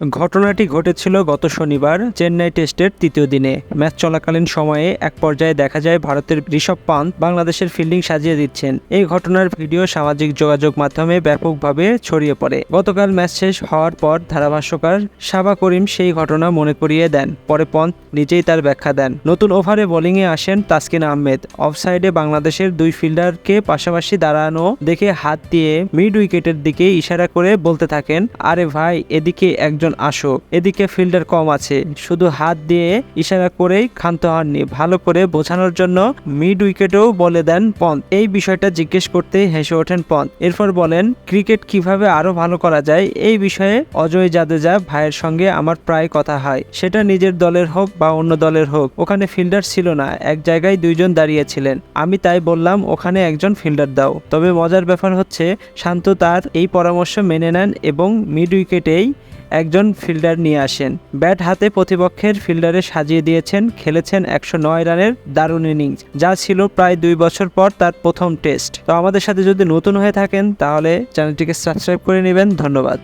ঘটনাটি ঘটেছিল গত শনিবার, চেন্নাই টেস্টের তৃতীয় দিনে। ম্যাচ চলাকালীন সময়ে এক পর্যায়ে দেখা যায় ভারতের ঋষভ পান্ত বাংলাদেশের ফিল্ডিং সাজিয়ে দিচ্ছেন। এই ঘটনার ভিডিও সামাজিক যোগাযোগ মাধ্যমে ব্যাপকভাবে ছড়িয়ে পড়ে। গতকাল ম্যাচ শেষ হওয়ার পর ধারাভাষ্যকার সাবা করিম সেই ঘটনা মনে করিয়ে দেন। পরে পন্ত নিজেই তার ব্যাখ্যা দেন। নতুন ওভারে বোলিংয়ে আসেন তাসকিন আহমেদ। অফসাইডে বাংলাদেশের দুই ফিল্ডারকে পাশাপাশি দাঁড়ানো দেখে হাত দিয়ে মিড উইকেটের দিকে ইশারা করে বলতে থাকেন, আরে ভাই, এদিকে একজন আসো এদিকে ফিল্ডার কম আছে। শুধু হাত দিয়ে ইশারা করেই ক্ষান্ত হননি। ভালো করে বোঝানোর জন্য মিড উইকেটেও বলে দেন পন্ত এই বিষয়টা জিজ্ঞেস করতেই হেসে ওঠেন পন্ত এরপর বলেন, ক্রিকেট কীভাবে আরও ভালো করা যায়? এই বিষয়ে অজয় জাদেজা ভাইয়ের সঙ্গে আমার প্রায় কথা হয়। সেটা নিজের দলের হোক বা অন্য দলের হোক, ওখানে ফিল্ডার ছিল না। এক জায়গায় দুইজন দাঁড়িয়েছিলেন। আমি তাই বললাম, ওখানে একজন ফিল্ডার দাও। তবে মজার ব্যাপার হচ্ছে, শান্ত তার এই পরামর্শ মেনে নেন এবং মিড উইকেটেই একজন ফিল্ডার নিয়ে আসেন। ব্যাট হাতে প্রতিপক্ষের ফিল্ডারে সাজিয়ে দিয়েছেন, খেলেছেন একশো নয় রানের দারুণ ইনিংস, যা ছিল প্রায় দুই বছর পর তার প্রথম টেস্ট। তো আমাদের সাথে যদি নতুন হয়ে থাকেন, তাহলে চ্যানেলটিকে সাবস্ক্রাইব করে নেবেন। ধন্যবাদ।